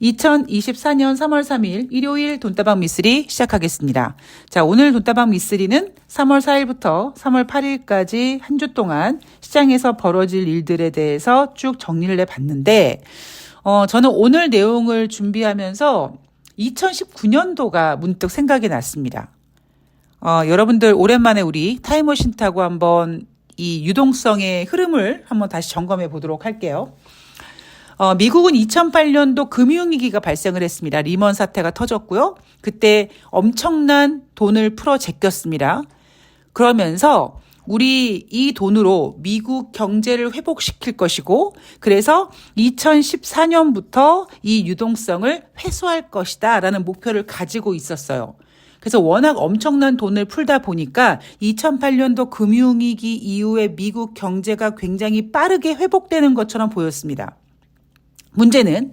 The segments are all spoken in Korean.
2024년 3월 3일 일요일 돈다방 미쓰리 시작하겠습니다. 자, 오늘 돈다방 미쓰리는 3월 4일부터 3월 8일까지 한 주 동안 시장에서 벌어질 일들에 대해서 쭉 정리를 해 봤는데, 어, 저는 오늘 내용을 준비하면서 2019년도가 문득 생각이 났습니다. 어, 여러분들 오랜만에 우리 타임머신 타고 한번 이 유동성의 흐름을 한번 다시 점검해 보도록 할게요. 어, 미국은 2008년도 금융위기가 발생을 했습니다. 리먼 사태가 터졌고요. 그때 엄청난 돈을 풀어 제꼈습니다. 그러면서 우리 이 돈으로 미국 경제를 회복시킬 것이고, 그래서 2014년부터 이 유동성을 회수할 것이다 라는 목표를 가지고 있었어요. 그래서 워낙 엄청난 돈을 풀다 보니까 2008년도 금융위기 이후에 미국 경제가 굉장히 빠르게 회복되는 것처럼 보였습니다. 문제는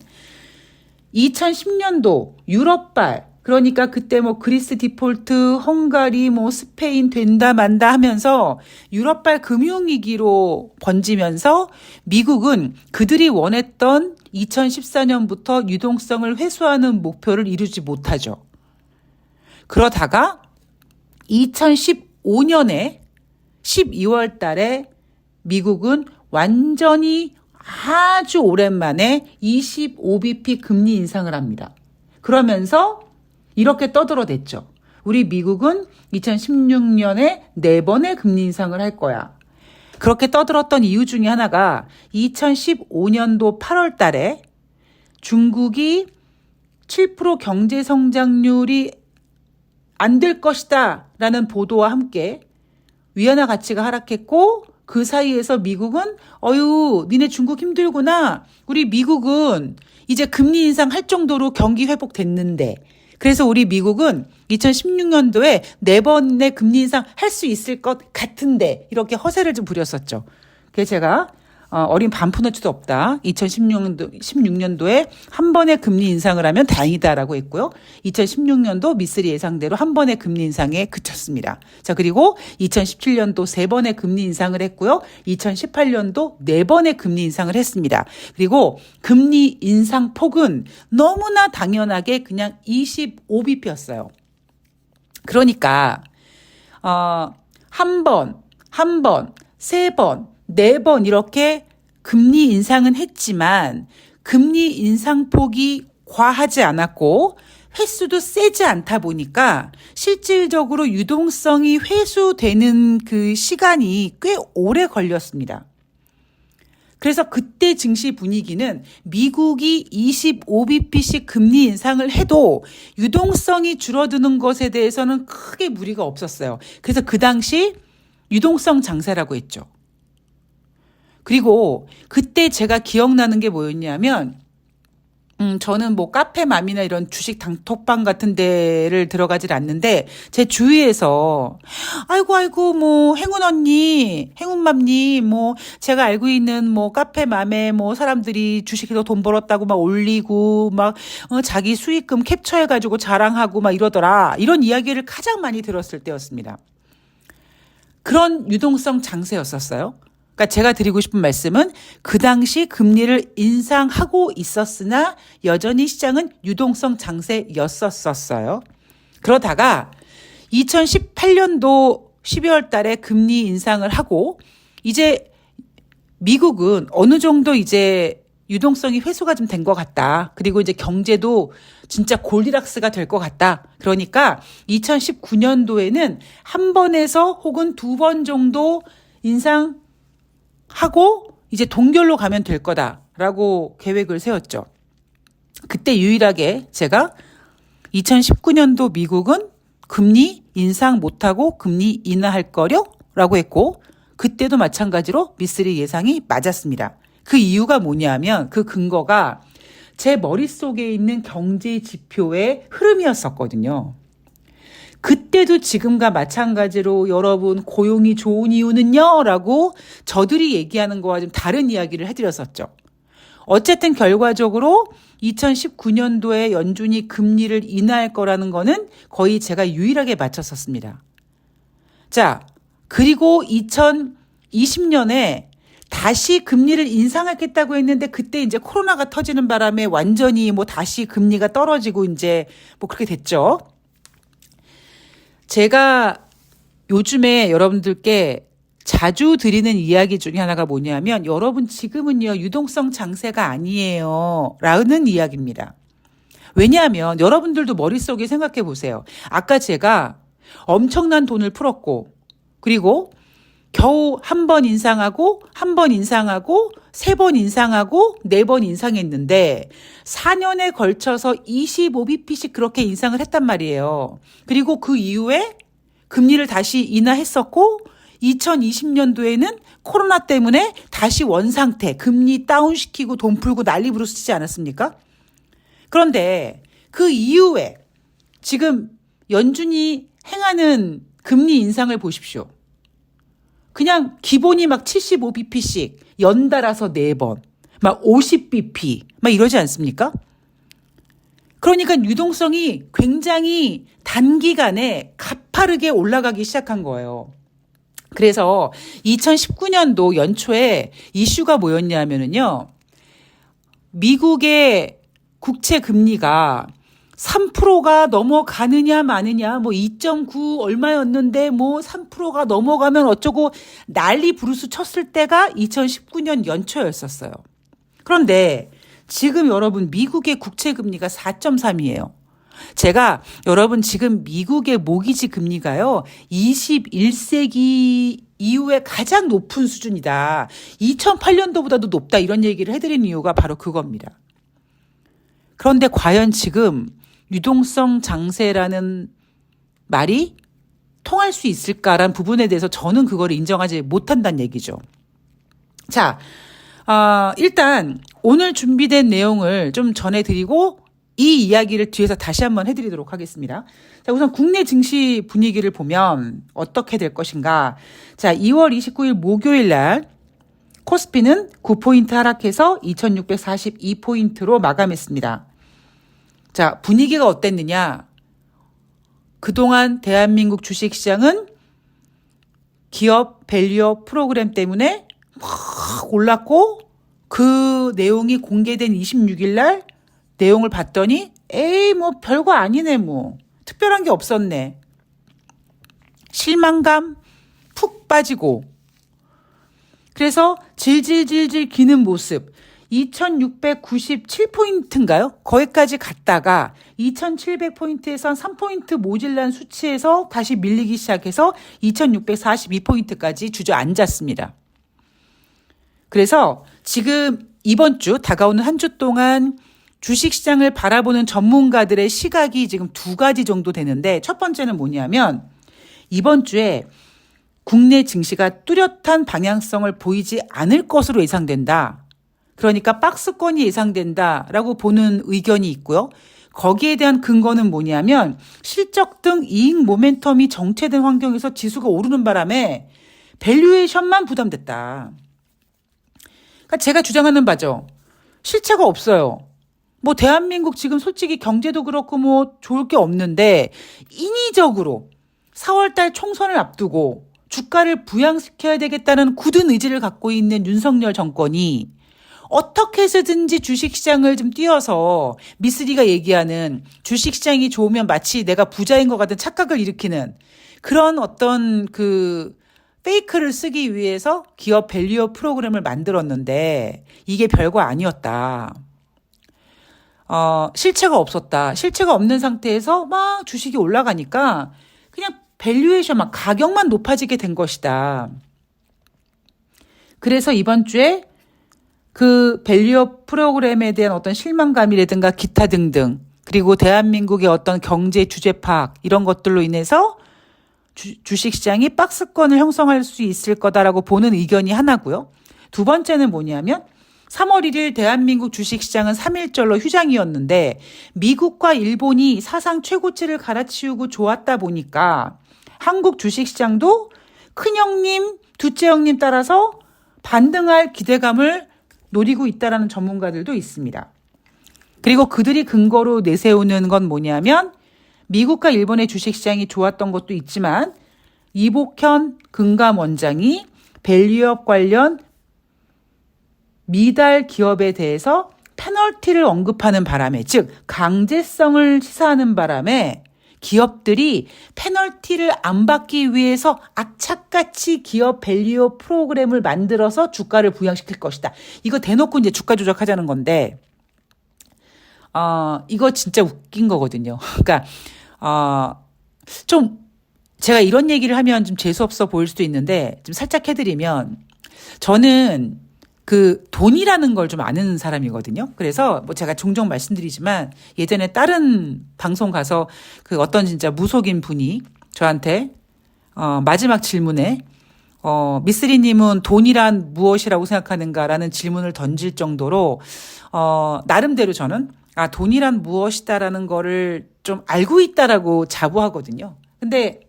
2010년도 유럽발 그러니까 그때 뭐 그리스 디폴트, 헝가리, 뭐 스페인 된다 만다 하면서 유럽발 금융위기로 번지면서 미국은 그들이 원했던 2014년부터 유동성을 회수하는 목표를 이루지 못하죠. 그러다가 2015년에 12월 달에 미국은 완전히 아주 오랜만에 25bp 금리 인상을 합니다. 그러면서 이렇게 떠들어댔죠. 우리 미국은 2016년에 네 번의 금리 인상을 할 거야. 그렇게 떠들었던 이유 중에 하나가 2015년도 8월 달에 중국이 7% 경제 성장률이 안 될 것이다 라는 보도와 함께 위안화 가치가 하락했고 그 사이에서 미국은 어유 니네 중국 힘들구나. 우리 미국은 이제 금리 인상 할 정도로 경기 회복됐는데 그래서 우리 미국은 2016년도에 네 번의 금리 인상 할 수 있을 것 같은데 이렇게 허세를 좀 부렸었죠. 그래서 제가 어, 어린 반푼어치도 없다. 2016년도 16년도에 한 번의 금리 인상을 하면 다행이다라고 했고요. 2016년도 미쓰리 예상대로 한 번의 금리 인상에 그쳤습니다. 자 그리고 2017년도 세 번의 금리 인상을 했고요. 2018년도 네 번의 금리 인상을 했습니다. 그리고 금리 인상 폭은 너무나 당연하게 그냥 25bp였어요. 그러니까 어, 한 번, 한 번, 세 번, 네 번 이렇게 금리 인상은 했지만 금리 인상폭이 과하지 않았고 횟수도 세지 않다 보니까 실질적으로 유동성이 회수되는 그 시간이 꽤 오래 걸렸습니다. 그래서 그때 증시 분위기는 미국이 25bp씩 금리 인상을 해도 유동성이 줄어드는 것에 대해서는 크게 무리가 없었어요. 그래서 그 당시 유동성 장세라고 했죠. 그리고 그때 제가 기억나는 게 뭐였냐면, 음, 저는 뭐 카페맘이나 이런 주식 단톡방 같은 데를 들어가질 않는데, 제 주위에서, 아이고, 아이고, 뭐, 행운 언니, 행운맘님, 뭐, 제가 알고 있는 뭐 카페맘에 뭐 사람들이 주식에서 돈 벌었다고 막 올리고, 막, 어, 자기 수익금 캡처해 가지고 자랑하고 막 이러더라. 이런 이야기를 가장 많이 들었을 때였습니다. 그런 유동성 장세였었어요. 그러니까 제가 드리고 싶은 말씀은 그 당시 금리를 인상하고 있었으나 여전히 시장은 유동성 장세였었어요. 그러다가 2018년도 12월 달에 금리 인상을 하고 이제 미국은 어느 정도 이제 유동성이 회수가 좀 된 것 같다. 그리고 이제 경제도 진짜 골디락스가 될 것 같다. 그러니까 2019년도에는 한 번에서 혹은 두 번 정도 인상 하고 이제 동결로 가면 될 거다라고 계획을 세웠죠. 그때 유일하게 제가 2019년도 미국은 금리 인상 못하고 금리 인하할 거려? 라고 했고, 그때도 마찬가지로 미쓰리 예상이 맞았습니다. 그 이유가 뭐냐면 그 근거가 제 머릿속에 있는 경제 지표의 흐름이었었거든요. 그때도 지금과 마찬가지로 여러분 고용이 좋은 이유는요? 라고 저들이 얘기하는 거와 좀 다른 이야기를 해드렸었죠. 어쨌든 결과적으로 2019년도에 연준이 금리를 인하할 거라는 거는 거의 제가 유일하게 맞췄었습니다. 자, 그리고 2020년에 다시 금리를 인상하겠다고 했는데 그때 이제 코로나가 터지는 바람에 완전히 뭐 다시 금리가 떨어지고 이제 뭐 그렇게 됐죠. 제가 요즘에 여러분들께 자주 드리는 이야기 중에 하나가 뭐냐면 여러분 지금은요 유동성 장세가 아니에요 라는 이야기입니다. 왜냐하면 여러분들도 머릿속에 생각해 보세요. 아까 제가 엄청난 돈을 풀었고 그리고 겨우 한 번 인상하고 한 번 인상하고 세 번 인상하고 네 번 인상했는데 4년에 걸쳐서 25bp씩 그렇게 인상을 했단 말이에요. 그리고 그 이후에 금리를 다시 인하했었고 2020년도에는 코로나 때문에 다시 원상태, 금리 다운시키고 돈 풀고 난리 부르시지 않았습니까? 그런데 그 이후에 지금 연준이 행하는 금리 인상을 보십시오. 그냥 기본이 막 75bp씩 연달아서 4번, 막 50bp, 막 이러지 않습니까? 그러니까 유동성이 굉장히 단기간에 가파르게 올라가기 시작한 거예요. 그래서 2019년도 연초에 이슈가 뭐였냐면은요. 미국의 국채 금리가 3%가 넘어가느냐 마느냐 뭐 2.9 얼마였는데 뭐 3%가 넘어가면 어쩌고 난리 부르스 쳤을 때가 2019년 연초였었어요. 그런데 지금 여러분 미국의 국채 금리가 4.3이에요. 제가 여러분 지금 미국의 모기지 금리가요. 21세기 이후에 가장 높은 수준이다. 2008년도보다도 높다 이런 얘기를 해드린 이유가 바로 그겁니다. 그런데 과연 지금 유동성 장세라는 말이 통할 수 있을까라는 부분에 대해서 저는 그걸 인정하지 못한다는 얘기죠. 자, 어, 일단 오늘 준비된 내용을 좀 전해드리고 이 이야기를 뒤에서 다시 한번 해드리도록 하겠습니다. 자, 우선 국내 증시 분위기를 보면 어떻게 될 것인가. 자, 2월 29일 목요일 날 코스피는 9포인트 하락해서 2642포인트로 마감했습니다. 자, 분위기가 어땠느냐? 그동안 대한민국 주식시장은 기업 밸류업 프로그램 때문에 막 올랐고 그 내용이 공개된 26일 날 내용을 봤더니 에이 뭐 별거 아니네 뭐 특별한 게 없었네. 실망감 푹 빠지고 그래서 질질질질 기는 모습 2697포인트인가요? 거기까지 갔다가 2700포인트에서 3포인트 모질란 수치에서 다시 밀리기 시작해서 2642포인트까지 주저앉았습니다. 그래서 지금 이번 주 다가오는 한 주 동안 주식시장을 바라보는 전문가들의 시각이 지금 두 가지 정도 되는데 첫 번째는 뭐냐면 이번 주에 국내 증시가 뚜렷한 방향성을 보이지 않을 것으로 예상된다. 그러니까 박스권이 예상된다라고 보는 의견이 있고요. 거기에 대한 근거는 뭐냐면 실적 등 이익 모멘텀이 정체된 환경에서 지수가 오르는 바람에 밸류에이션만 부담됐다. 그러니까 제가 주장하는 바죠. 실체가 없어요. 뭐 대한민국 지금 솔직히 경제도 그렇고 뭐 좋을 게 없는데 인위적으로 4월달 총선을 앞두고 주가를 부양시켜야 되겠다는 굳은 의지를 갖고 있는 윤석열 정권이 어떻게 해서든지 주식시장을 좀 띄어서 미스리가 얘기하는 주식시장이 좋으면 마치 내가 부자인 것 같은 착각을 일으키는 그런 어떤 그 페이크를 쓰기 위해서 기업 밸류어 프로그램을 만들었는데 이게 별거 아니었다. 어, 실체가 없었다. 실체가 없는 상태에서 막 주식이 올라가니까 그냥 밸류에이션 막 가격만 높아지게 된 것이다. 그래서 이번 주에 그 밸류업 프로그램에 대한 어떤 실망감이라든가 기타 등등 그리고 대한민국의 어떤 경제 주제 파악 이런 것들로 인해서 주, 주식시장이 박스권을 형성할 수 있을 거다라고 보는 의견이 하나고요. 두 번째는 뭐냐면 3월 1일 대한민국 주식시장은 3일절로 휴장이었는데 미국과 일본이 사상 최고치를 갈아치우고 좋았다 보니까 한국 주식시장도 큰형님, 둘째 형님 따라서 반등할 기대감을 노리고 있다라는 전문가들도 있습니다. 그리고 그들이 근거로 내세우는 건 뭐냐면 미국과 일본의 주식시장이 좋았던 것도 있지만 이복현 금감 원장이 밸류업 관련 미달 기업에 대해서 페널티를 언급하는 바람에, 즉, 강제성을 시사하는 바람에 기업들이 페널티를 안 받기 위해서 악착같이 기업 밸류어 프로그램을 만들어서 주가를 부양시킬 것이다. 이거 대놓고 이제 주가 조작하자는 건데, 어, 이거 진짜 웃긴 거거든요. 그러니까, 어, 좀, 제가 이런 얘기를 하면 좀 재수없어 보일 수도 있는데, 좀 살짝 해드리면, 저는 그 돈이라는 걸 좀 아는 사람이거든요. 그래서 뭐 제가 종종 말씀드리지만 예전에 다른 방송 가서 그 어떤 진짜 무속인 분이 저한테 어 마지막 질문에 어 미스리 님은 돈이란 무엇이라고 생각하는가라는 질문을 던질 정도로 어 나름대로 저는 아 돈이란 무엇이다라는 거를 좀 알고 있다라고 자부하거든요. 근데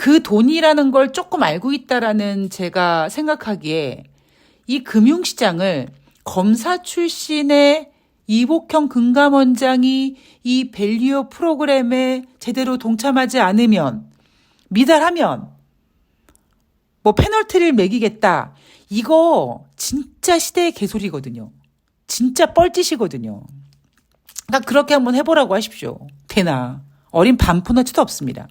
그 돈이라는 걸 조금 알고 있다라는 제가 생각하기에 이 금융시장을 검사 출신의 이복형 금감원장이 이 밸류어 프로그램에 제대로 동참하지 않으면 미달하면 뭐 페널티를 매기겠다. 이거 진짜 시대의 개소리거든요. 진짜 뻘짓이거든요. 그러니까 그렇게 한번 해보라고 하십시오. 되나. 어린 반푼어치도 없습니다.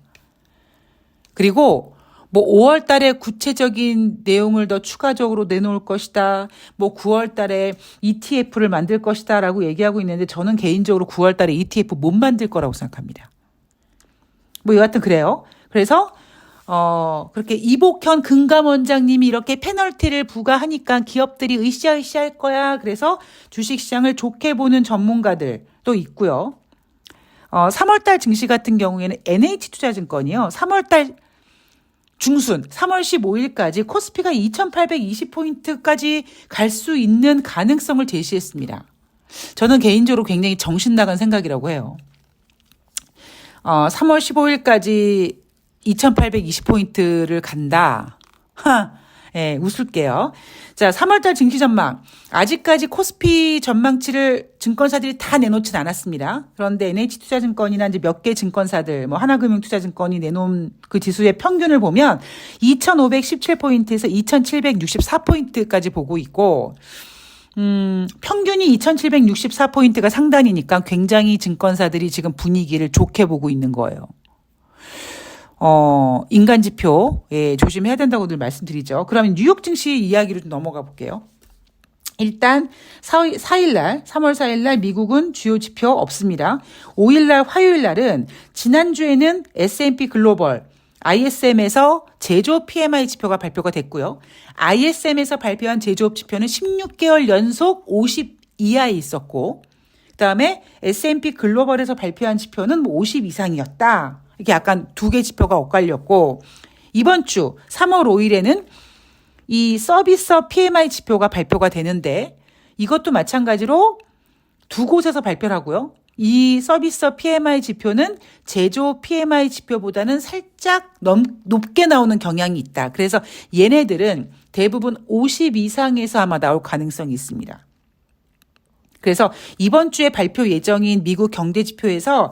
그리고 뭐 5월 달에 구체적인 내용을 더 추가적으로 내놓을 것이다. 뭐 9월 달에 ETF를 만들 것이다. 라고 얘기하고 있는데 저는 개인적으로 9월 달에 ETF 못 만들 거라고 생각합니다. 뭐 여하튼 그래요. 그래서 어, 그렇게 이복현 금감원장님이 이렇게 페널티를 부과하니까 기업들이 으쌰으쌰 할 거야. 그래서 주식시장을 좋게 보는 전문가들도 있고요. 어, 3월달 증시 같은 경우에는 NH투자증권이요. 3월달 중순 3월 15일까지 코스피가 2820포인트까지 갈 수 있는 가능성을 제시했습니다. 저는 개인적으로 굉장히 정신 나간 생각이라고 해요. 어, 3월 15일까지 2820포인트를 간다. 하, 예, 웃을게요. 자, 3월달 증시 전망. 아직까지 코스피 전망치를 증권사들이 다 내놓진 않았습니다. 그런데 NH투자증권이나 이제 몇 개 증권사들, 뭐 하나금융투자증권이 내놓은 그 지수의 평균을 보면 2,517포인트에서 2,764포인트까지 보고 있고, 음, 평균이 2,764포인트가 상단이니까 굉장히 증권사들이 지금 분위기를 좋게 보고 있는 거예요. 어, 인간 지표, 예, 조심해야 된다고 늘 말씀드리죠. 그러면 뉴욕 증시 이야기로 좀 넘어가 볼게요. 일단 4, 4일날 3월 4일날 미국은 주요 지표 없습니다. 5일날 화요일날은 지난주에는 S&P 글로벌 ISM에서 제조업 PMI 지표가 발표가 됐고요. ISM에서 발표한 제조업 지표는 16개월 연속 50 이하에 있었고 그다음에 S&P 글로벌에서 발표한 지표는 50 이상이었다. 이렇게 약간 두 개 지표가 엇갈렸고 이번 주 3월 5일에는 이 서비스 PMI 지표가 발표가 되는데 이것도 마찬가지로 두 곳에서 발표를 하고요. 이 서비스 PMI 지표는 제조 PMI 지표보다는 살짝 넘, 높게 나오는 경향이 있다. 그래서 얘네들은 대부분 50 이상에서 아마 나올 가능성이 있습니다. 그래서 이번 주에 발표 예정인 미국 경제 지표에서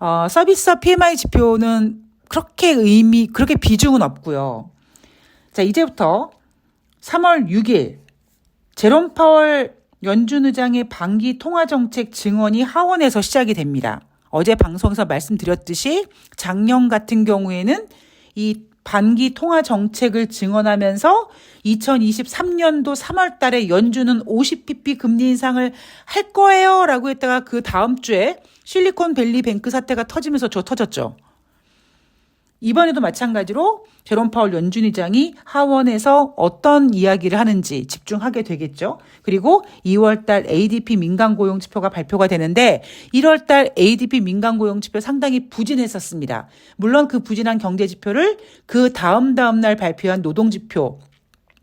어, 서비스 PMI 지표는 그렇게 의미, 그렇게 비중은 없고요. 자, 이제부터 3월 6일 제롬 파월 연준 의장의 반기 통화 정책 증언이 하원에서 시작이 됩니다. 어제 방송에서 말씀드렸듯이 작년 같은 경우에는 이 반기 통화 정책을 증언하면서 2023년도 3월 달에 연준은 50pp 금리 인상을 할 거예요 라고 했다가 그 다음 주에 실리콘밸리 뱅크 사태가 터지면서 저 터졌죠. 이번에도 마찬가지로 제롬 파월 연준 의장이 하원에서 어떤 이야기를 하는지 집중하게 되겠죠. 그리고 2월 달 ADP 민간 고용 지표가 발표가 되는데 1월 달 ADP 민간 고용 지표 상당히 부진했었습니다. 물론 그 부진한 경제 지표를 그 다음 다음 날 발표한 노동 지표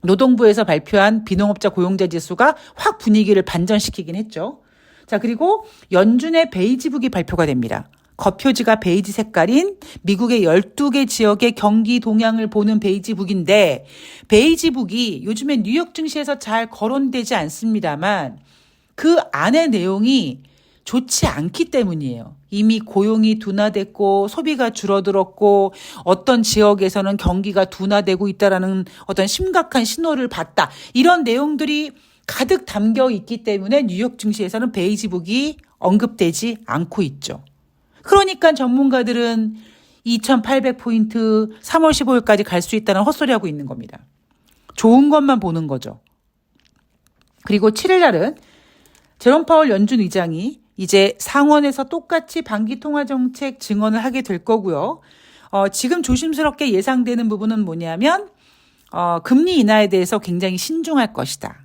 노동부에서 발표한 비농업자 고용자 지수가 확 분위기를 반전시키긴 했죠. 자, 그리고 연준의 베이지북이 발표가 됩니다. 겉표지가 베이지 색깔인 미국의 12개 지역의 경기 동향을 보는 베이지북인데 베이지북이 요즘에 뉴욕 증시에서 잘 거론되지 않습니다만 그 안의 내용이 좋지 않기 때문이에요. 이미 고용이 둔화됐고 소비가 줄어들었고 어떤 지역에서는 경기가 둔화되고 있다라는 어떤 심각한 신호를 봤다. 이런 내용들이 가득 담겨 있기 때문에 뉴욕 증시에서는 베이지북이 언급되지 않고 있죠. 그러니까 전문가들은 2800포인트 3월 15일까지 갈 수 있다는 헛소리하고 있는 겁니다. 좋은 것만 보는 거죠. 그리고 7일 날은 제롬 파월 연준 의장이 이제 상원에서 똑같이 반기 통화 정책 증언을 하게 될 거고요. 어, 지금 조심스럽게 예상되는 부분은 뭐냐면 어, 금리 인하에 대해서 굉장히 신중할 것이다.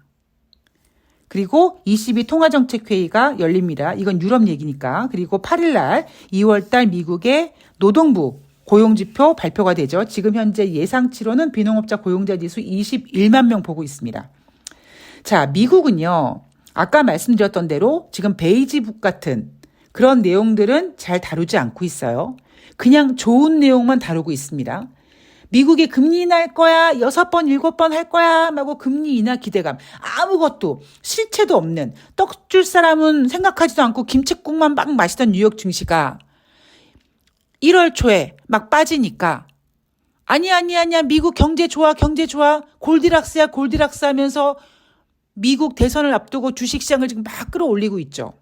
그리고 22 통화정책회의가 열립니다. 이건 유럽 얘기니까. 그리고 8일 날 2월 달 미국의 노동부 고용지표 발표가 되죠. 지금 현재 예상치로는 비농업자 고용자 지수 21만 명 보고 있습니다. 자, 미국은요. 아까 말씀드렸던 대로 지금 베이지북 같은 그런 내용들은 잘 다루지 않고 있어요. 그냥 좋은 내용만 다루고 있습니다. 미국이 금리 인하할 거야, 여섯 번, 일곱 번 할 거야, 하고 금리 인하 기대감. 아무것도, 실체도 없는, 떡 줄 사람은 생각하지도 않고 김치국만 막 마시던 뉴욕 증시가 1월 초에 막 빠지니까 아니, 아니, 아니야. 미국 경제 좋아, 경제 좋아. 골디락스야, 골디락스 하면서 미국 대선을 앞두고 주식 시장을 지금 막 끌어올리고 있죠.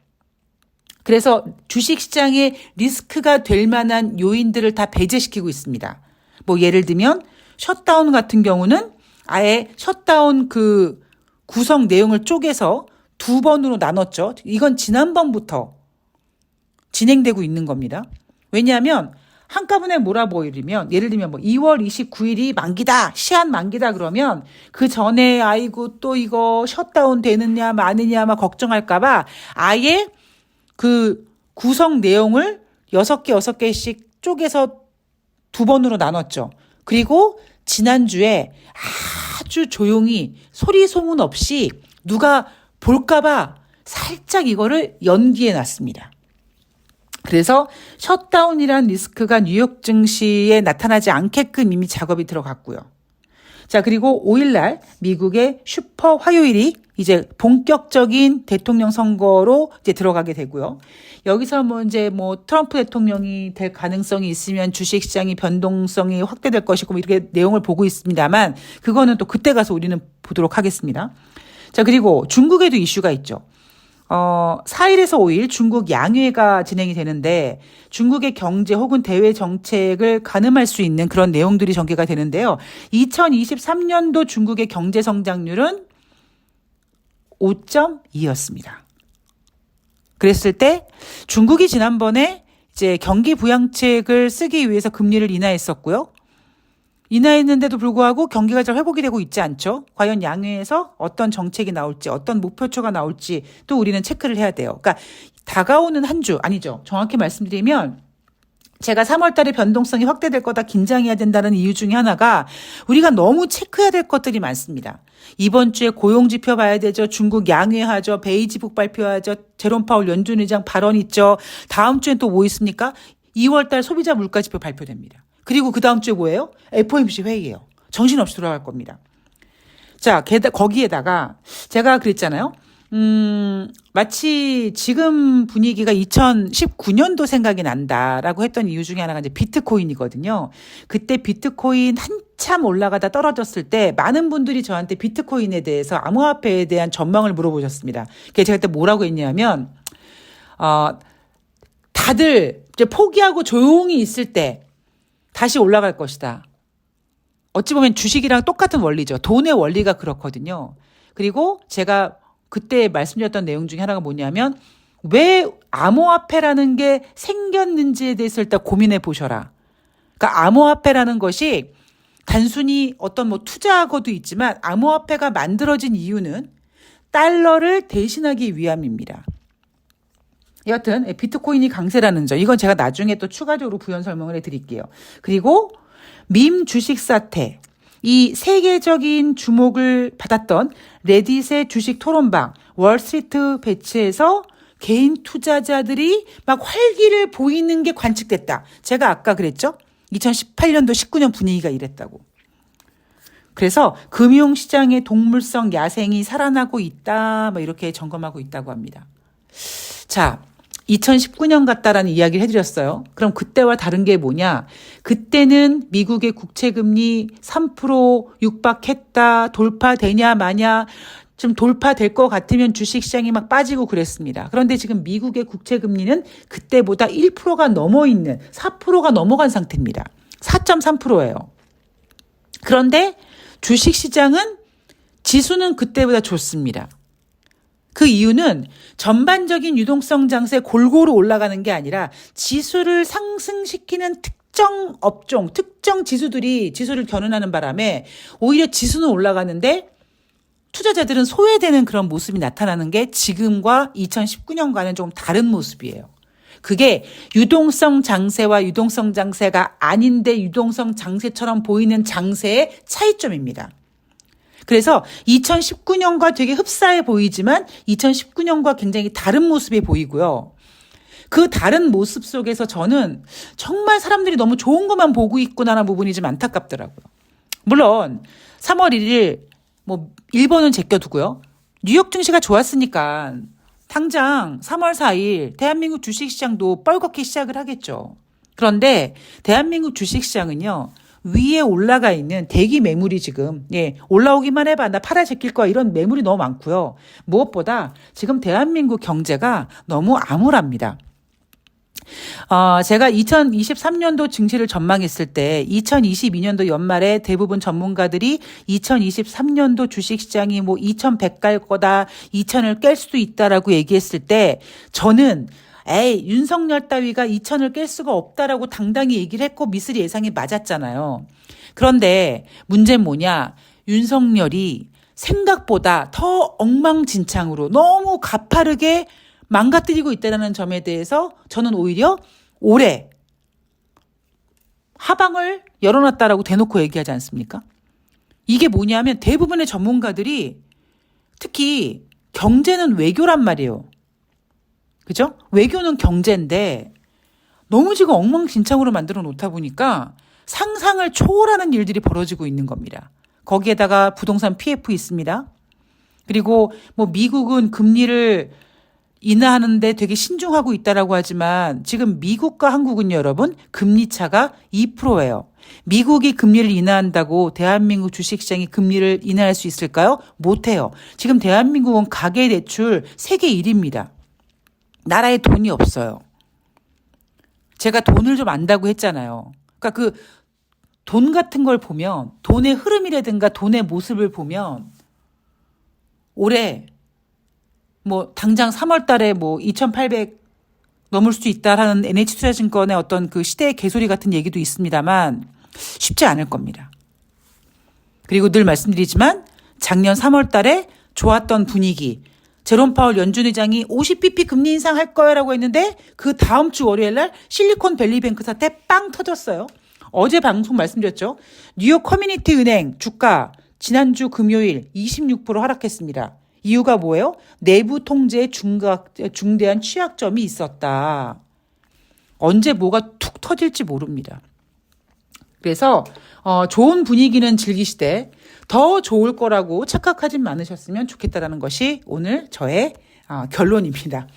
그래서 주식시장에 리스크가 될 만한 요인들을 다 배제시키고 있습니다. 뭐 예를 들면 셧다운 같은 경우는 아예 셧다운 그 구성 내용을 쪼개서 두 번으로 나눴죠. 이건 지난번부터 진행되고 있는 겁니다. 왜냐하면 한꺼번에 몰아보이면 예를 들면 뭐 2월 29일이 만기다 시한 만기다 그러면 그 전에 아이고 또 이거 셧다운 되느냐 마느냐 막 걱정할까봐 아예 그 구성 내용을 여섯 개 여섯 개씩 쪼개서 두 번으로 나눴죠. 그리고 지난주에 아주 조용히 소리 소문 없이 누가 볼까봐 살짝 이거를 연기해 놨습니다. 그래서 셧다운이란 리스크가 뉴욕 증시에 나타나지 않게끔 이미 작업이 들어갔고요. 자, 그리고 5일날 미국의 슈퍼 화요일이 이제 본격적인 대통령 선거로 이제 들어가게 되고요. 여기서 뭐 이제 뭐 트럼프 대통령이 될 가능성이 있으면 주식 시장이 변동성이 확대될 것이고 뭐 이렇게 내용을 보고 있습니다만 그거는 또 그때 가서 우리는 보도록 하겠습니다. 자, 그리고 중국에도 이슈가 있죠. 어, 4일에서 5일 중국 양회가 진행이 되는데 중국의 경제 혹은 대외 정책을 가늠할 수 있는 그런 내용들이 전개가 되는데요. 2023년도 중국의 경제 성장률은 5.2였습니다. 그랬을 때 중국이 지난번에 이제 경기 부양책을 쓰기 위해서 금리를 인하했었고요. 인하했는데도 불구하고 경기가 잘 회복이 되고 있지 않죠. 과연 양회에서 어떤 정책이 나올지, 어떤 목표초가 나올지 또 우리는 체크를 해야 돼요. 그러니까 다가오는 한 주, 아니죠. 정확히 말씀드리면 제가 3월 달에 변동성이 확대될 거다 긴장해야 된다는 이유 중에 하나가 우리가 너무 체크해야 될 것들이 많습니다. 이번 주에 고용 지표 봐야 되죠. 중국 양회하죠. 베이지북 발표하죠. 제롬 파울 연준 의장 발언 있죠. 다음 주엔 또 뭐 있습니까? 2월 달 소비자 물가 지표 발표됩니다. 그리고 그 다음 주에 뭐예요? FOMC 회의예요. 정신없이 돌아갈 겁니다. 자, 게다, 거기에다가 제가 그랬잖아요. 음, 마치 지금 분위기가 2019년도 생각이 난다라고 했던 이유 중에 하나가 이제 비트코인이거든요. 그때 비트코인 한참 올라가다 떨어졌을 때 많은 분들이 저한테 비트코인에 대해서 암호화폐에 대한 전망을 물어보셨습니다. 그래서 제가 그때 뭐라고 했냐면, 어, 다들 이제 포기하고 조용히 있을 때 다시 올라갈 것이다. 어찌 보면 주식이랑 똑같은 원리죠. 돈의 원리가 그렇거든요. 그리고 제가 그때 말씀드렸던 내용 중에 하나가 뭐냐면 왜 암호화폐라는 게 생겼는지에 대해서 일단 고민해 보셔라. 그러니까 암호화폐라는 것이 단순히 어떤 뭐 투자하고도 있지만 암호화폐가 만들어진 이유는 달러를 대신하기 위함입니다. 여하튼 비트코인이 강세라는 점 이건 제가 나중에 또 추가적으로 부연 설명을 해드릴게요. 그리고 밈 주식 사태 이 세계적인 주목을 받았던 레딧의 주식 토론방 월스트리트 배치에서 개인 투자자들이 막 활기를 보이는 게 관측됐다. 제가 아까 그랬죠? 2018년도 19년 분위기가 이랬다고. 그래서 금융시장의 동물성 야생이 살아나고 있다. 뭐 이렇게 점검하고 있다고 합니다. 자, 2019년 같다라는 이야기를 해드렸어요. 그럼 그때와 다른 게 뭐냐? 그때는 미국의 국채금리 3% 육박했다, 돌파되냐 마냐, 좀 돌파될 것 같으면 주식시장이 막 빠지고 그랬습니다. 그런데 지금 미국의 국채금리는 그때보다 1%가 넘어 있는 4%가 넘어간 상태입니다. 4.3%예요. 그런데 주식시장은 지수는 그때보다 좋습니다. 그 이유는 전반적인 유동성 장세 골고루 올라가는 게 아니라 지수를 상승시키는 특정 업종, 특정 지수들이 지수를 겨눈하는 바람에 오히려 지수는 올라가는데 투자자들은 소외되는 그런 모습이 나타나는 게 지금과 2019년과는 조금 다른 모습이에요. 그게 유동성 장세와 유동성 장세가 아닌데 유동성 장세처럼 보이는 장세의 차이점입니다. 그래서 2019년과 되게 흡사해 보이지만 2019년과 굉장히 다른 모습이 보이고요. 그 다른 모습 속에서 저는 정말 사람들이 너무 좋은 것만 보고 있구나라는 부분이 좀 안타깝더라고요. 물론 3월 1일 뭐 일본은 제껴두고요. 뉴욕 증시가 좋았으니까 당장 3월 4일 대한민국 주식시장도 뻘겋게 시작을 하겠죠. 그런데 대한민국 주식시장은요. 위에 올라가 있는 대기 매물이 지금 예 올라오기만 해봐. 나 팔아 제낄 거야. 이런 매물이 너무 많고요. 무엇보다 지금 대한민국 경제가 너무 암울합니다. 어, 제가 2023년도 증시를 전망했을 때 2022년도 연말에 대부분 전문가들이 2023년도 주식시장이 뭐 2100 갈 거다, 2000을 깰 수도 있다라고 얘기했을 때 저는 에이, 윤석열 따위가 2000을 깰 수가 없다라고 당당히 얘기를 했고 미스리 예상이 맞았잖아요. 그런데 문제는 뭐냐? 윤석열이 생각보다 더 엉망진창으로 너무 가파르게 망가뜨리고 있다는 점에 대해서 저는 오히려 올해 하방을 열어놨다라고 대놓고 얘기하지 않습니까? 이게 뭐냐면 대부분의 전문가들이 특히 경제는 외교란 말이에요. 그죠? 외교는 경제인데 너무 지금 엉망진창으로 만들어 놓다 보니까 상상을 초월하는 일들이 벌어지고 있는 겁니다. 거기에다가 부동산 PF 있습니다. 그리고 뭐 미국은 금리를 인하하는데 되게 신중하고 있다라고 하지만 지금 미국과 한국은 여러분 금리 차가 2%예요. 미국이 금리를 인하한다고 대한민국 주식시장이 금리를 인하할 수 있을까요? 못해요. 지금 대한민국은 가계대출 세계 1위입니다. 나라에 돈이 없어요. 제가 돈을 좀 안다고 했잖아요. 그러니까 그 돈 같은 걸 보면 돈의 흐름이라든가 돈의 모습을 보면 올해 뭐 당장 3월 달에 뭐 2,800 넘을 수 있다라는 NH투자증권의 어떤 그 시대의 개소리 같은 얘기도 있습니다만 쉽지 않을 겁니다. 그리고 늘 말씀드리지만 작년 3월 달에 좋았던 분위기 제롬 파월 연준 의장이 50bp 금리 인상할 거야라고 했는데 그 다음 주 월요일 날 실리콘 밸리뱅크 사태 빵 터졌어요. 어제 방송 말씀드렸죠. 뉴욕 커뮤니티 은행 주가 지난주 금요일 26% 하락했습니다. 이유가 뭐예요? 내부 통제에 중대한 취약점이 있었다. 언제 뭐가 툭 터질지 모릅니다. 그래서 어, 좋은 분위기는 즐기시되 더 좋을 거라고 착각하지 않으셨으면 좋겠다라는 것이 오늘 저의 어, 결론입니다.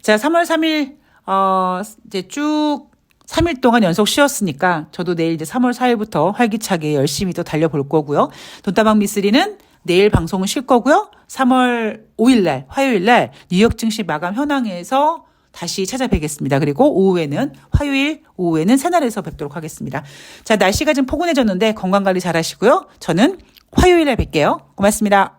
자, 3월 3일 어, 이제 쭉 3일 동안 연속 쉬었으니까 저도 내일 이제 3월 4일부터 활기차게 열심히 또 달려볼 거고요. 돈다방 미쓰리는 내일 방송은 쉴 거고요. 3월 5일 날 화요일 날 뉴욕 증시 마감 현황에서 다시 찾아뵙겠습니다. 그리고 오후에는 화요일 오후에는 새날에서 뵙도록 하겠습니다. 자, 날씨가 좀 포근해졌는데 건강 관리 잘 하시고요. 저는 화요일에 뵐게요. 고맙습니다.